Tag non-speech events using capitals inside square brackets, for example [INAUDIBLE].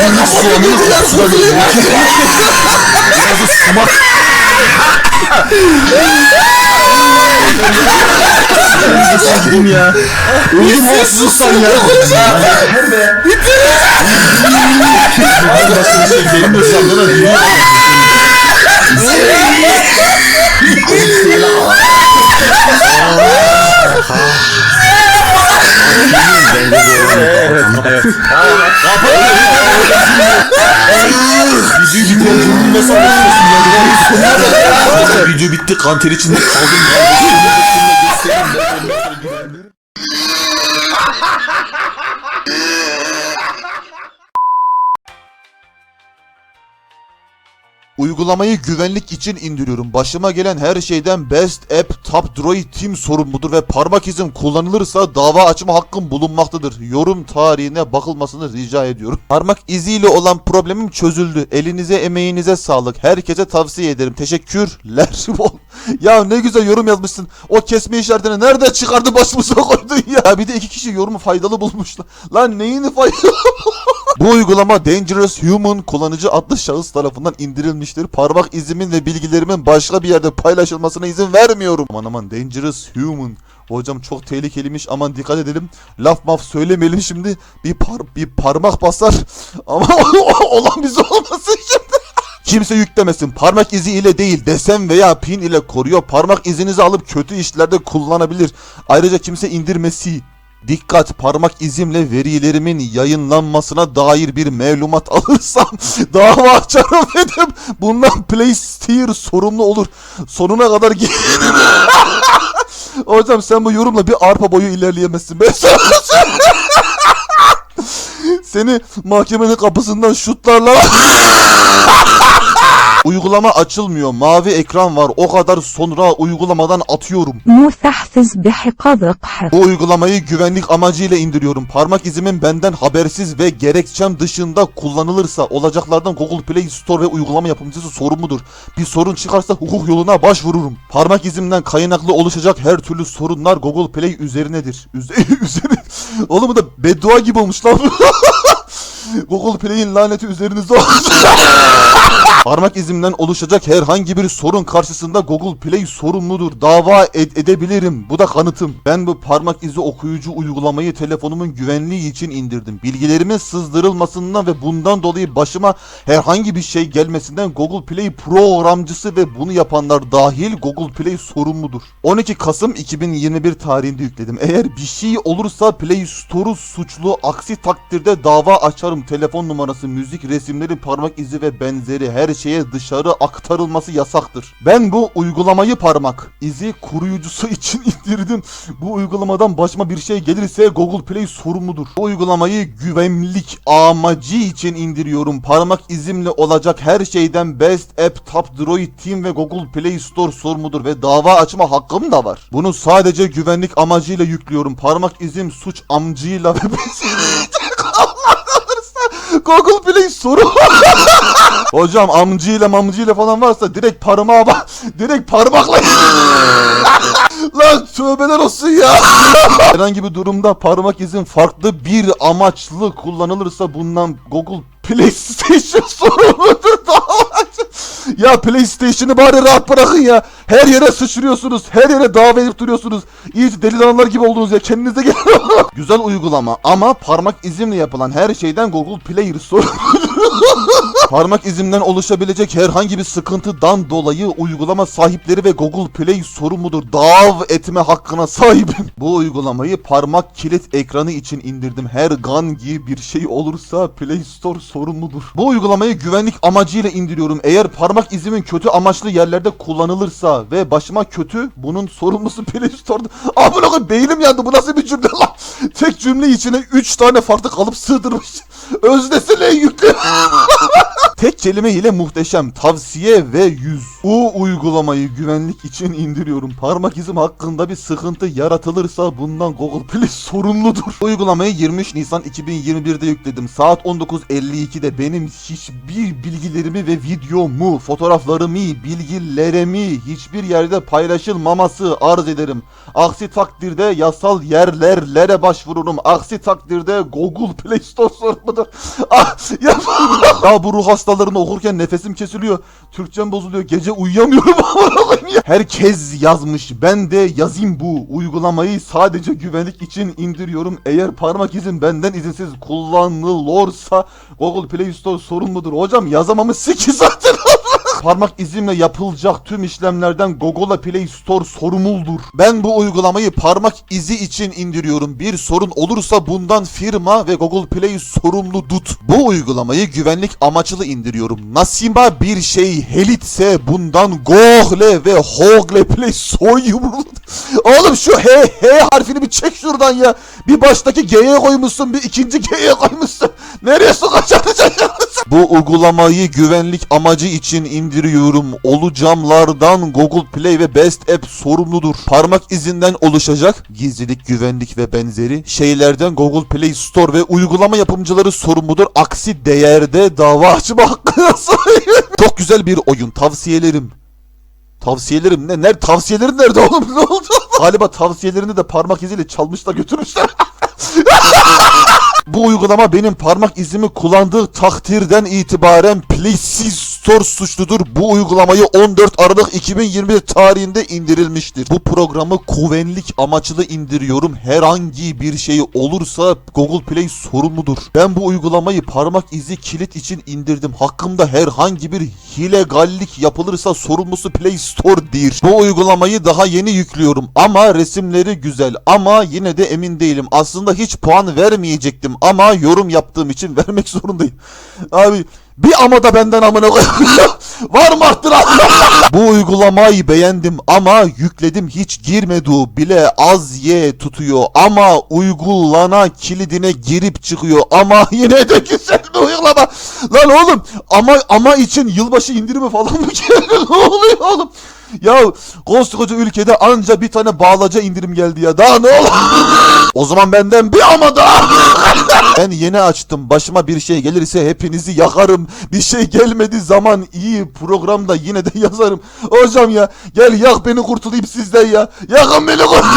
Öldürmüş soğanını kokusuna geliyor. Biraz da sumak. Öldüm ya. Öldüm havasızlıktan ya. Yeter be. Hadi başka bir şey benim de sandığına ya? Video bitti. Kanter içinde kaldım Uygulamayı güvenlik için indiriyorum. Başıma gelen her şeyden Best App Top Droid Team sorumludur ve parmak izim kullanılırsa dava açma hakkım bulunmaktadır. Yorum tarihine bakılmasını rica ediyorum. Parmak iziyle olan problemim çözüldü. Elinize emeğinize sağlık. Herkese tavsiye ederim. Teşekkürler. [LAUGHS] ya ne güzel yorum yazmışsın. O kesme işaretini nerede çıkardı başımıza koydun ya. Bir de iki kişi yorumu faydalı bulmuşlar. Lan neyini faydalı [LAUGHS] Bu uygulama Dangerous Human kullanıcı adlı şahıs tarafından indirilmiştir. Parmak izimin ve bilgilerimin başka bir yerde paylaşılmasına izin vermiyorum. Aman aman Dangerous Human. Hocam çok tehlikeliymiş aman dikkat edelim. Laf maf söylemeyelim şimdi. Bir par bir parmak basar. [LAUGHS] Ama [LAUGHS] olan bize olmasın şimdi. [LAUGHS] Kimse yüklemesin. Parmak izi ile değil desen veya pin ile koruyor. Parmak izinizi alıp kötü işlerde kullanabilir. Ayrıca kimse indirmesi. Dikkat parmak izimle verilerimin yayınlanmasına dair bir mevlumat [LAUGHS] alırsam dava açarım dedim. Bundan PlayStation sorumlu olur. Sonuna kadar [LAUGHS] Hocam sen bu yorumla bir arpa boyu ilerleyemezsin. Ben. [LAUGHS] Seni mahkemenin kapısından şutlarla Uygulama açılmıyor. Mavi ekran var. O kadar sonra uygulamadan atıyorum. Müstehsiz bihikadı Bu uygulamayı güvenlik amacıyla indiriyorum. Parmak izimin benden habersiz ve gerekçem dışında kullanılırsa olacaklardan Google Play Store ve uygulama yapımcısı sorumludur. Bir sorun çıkarsa hukuk yoluna başvururum. Parmak izimden kaynaklı oluşacak her türlü sorunlar Google Play üzerinedir. Üze [LAUGHS] üzerine. Oğlum bu da beddua gibi olmuş lan. [LAUGHS] Google Play'in laneti üzerinizde olsun. [LAUGHS] Parmak izimden oluşacak herhangi bir sorun karşısında Google Play sorumludur. Dava ed- edebilirim. Bu da kanıtım. Ben bu parmak izi okuyucu uygulamayı telefonumun güvenliği için indirdim. Bilgilerimin sızdırılmasından ve bundan dolayı başıma herhangi bir şey gelmesinden Google Play programcısı ve bunu yapanlar dahil Google Play sorumludur. 12 Kasım 2021 tarihinde yükledim. Eğer bir şey olursa Play Store'u suçlu aksi takdirde dava açarım. Telefon numarası, müzik, resimleri, parmak izi ve benzeri her şeye dışarı aktarılması yasaktır. Ben bu uygulamayı parmak izi koruyucusu [LAUGHS] için indirdim. Bu uygulamadan başıma bir şey gelirse Google Play sorumludur. Bu uygulamayı güvenlik amacı için indiriyorum. Parmak izimle olacak her şeyden Best App Top Droid Team ve Google Play Store sorumludur ve dava açma hakkım da var. Bunu sadece güvenlik amacıyla yüklüyorum. Parmak izim suç amcıyla ve [LAUGHS] [LAUGHS] Google Play soru. [LAUGHS] Hocam amcıyla mamcıyla falan varsa direkt parmağa bak. [LAUGHS] Direkt parmakla. [LAUGHS] Lan tövbeler olsun ya. Herhangi bir durumda parmak izin farklı bir amaçlı kullanılırsa bundan Google PlayStation sorumludur. Ya PlayStation'ı bari rahat bırakın ya. Her yere sıçrıyorsunuz. Her yere dava edip duruyorsunuz. İyice deli adamlar gibi oldunuz ya. Kendinize gelin. [LAUGHS] Güzel uygulama ama parmak izimle yapılan her şeyden Google Play sorumludur. Parmak izimden oluşabilecek herhangi bir sıkıntıdan dolayı uygulama sahipleri ve Google Play sorumludur. Dav etme hakkına sahibim. Bu uygulamayı parmak kilit ekranı için indirdim. Her gun gibi bir şey olursa Play Store sorumludur. Bu uygulamayı güvenlik amacıyla indiriyorum. Eğer parmak izimin kötü amaçlı yerlerde kullanılırsa ve başıma kötü bunun sorumlusu Play Store'da. Amına beynim yandı. Bu nasıl bir cümle lan? Tek cümle içine 3 tane farklı kalıp sığdırmış. Öznesine yükle. [LAUGHS] Tek kelime ile muhteşem. Tavsiye ve yüz. U uygulamayı güvenlik için indiriyorum. Parmak izim hakkında bir sıkıntı yaratılırsa bundan Google Play [LAUGHS] sorumludur. Uygulamayı 23 Nisan 2021'de yükledim. Saat 19.52'de benim hiçbir bilgilerimi ve videomu, fotoğraflarımı, bilgilerimi hiçbir yerde paylaşılmaması arz ederim. Aksi takdirde yasal yerlerlere başvururum. Aksi takdirde Google Play Store sorumludur. [LAUGHS] Ah, ya, ya bu ruh hastalarını okurken nefesim kesiliyor. Türkçem bozuluyor. Gece uyuyamıyorum. [LAUGHS] Herkes yazmış. Ben de yazayım bu uygulamayı sadece güvenlik için indiriyorum. Eğer parmak izin benden izinsiz kullanılırsa Google Play Store sorumludur. Hocam yazamamışsın ki zaten. [LAUGHS] Parmak izimle yapılacak tüm işlemlerden Google Play Store sorumludur. Ben bu uygulamayı parmak izi için indiriyorum. Bir sorun olursa bundan firma ve Google Play sorumludur. Bu uygulamayı güvenlik amaçlı indiriyorum. Nasima bir şey helitse bundan Google ve Google Play sorumludur. Oğlum şu H, H harfini bir çek şuradan ya. Bir baştaki G'ye koymuşsun bir ikinci G'ye koymuşsun. Nereye şaşırmışsın. Bu uygulamayı güvenlik amacı için indiriyorum. Olacağımlardan Google Play ve Best App sorumludur. Parmak izinden oluşacak gizlilik, güvenlik ve benzeri şeylerden Google Play Store ve uygulama yapımcıları sorumludur. Aksi değerde dava açma hakkına [LAUGHS] sahip. Çok güzel bir oyun. Tavsiyelerim. Tavsiyelerim ne? Nerede? Tavsiyelerin nerede oğlum? [LAUGHS] Ne oldu? Galiba tavsiyelerini de parmak iziyle çalmış da götürmüşler. [LAUGHS] Bu uygulama benim parmak izimi kullandığı takdirden itibaren Play Store suçludur. Bu uygulamayı 14 Aralık 2021 tarihinde indirilmiştir. Bu programı güvenlik amaçlı indiriyorum. Herhangi bir şey olursa Google Play sorumludur. Ben bu uygulamayı parmak izi kilit için indirdim. Hakkımda herhangi bir hilegallik yapılırsa sorumlusu Play Store'dir. Bu uygulamayı daha yeni yüklüyorum ama resimleri güzel ama yine de emin değilim. Aslında hiç puan vermeyecektim ama yorum yaptığım için [LAUGHS] vermek zorundayım. Abi bir ama da benden amına. [LAUGHS] Var mı arttıran? [LAUGHS] Bu uygulamayı beğendim ama yükledim hiç girmedi bile az ye tutuyor ama uygulana kilidine girip çıkıyor ama [LAUGHS] yine de güzel bir uygulama. Lan oğlum ama ama için yılbaşı indirimi falan mı geldi? ne oluyor oğlum? Ya koskoca ülkede anca bir tane bağlaca indirim geldi ya. Daha ne olur? o zaman benden bir ama daha. ben yeni açtım. Başıma bir şey gelirse hepinizi yakarım. Bir şey gelmedi zaman iyi programda yine de yazarım. Hocam ya gel yak beni kurtulayım sizden ya. Yakın beni kurtulayım.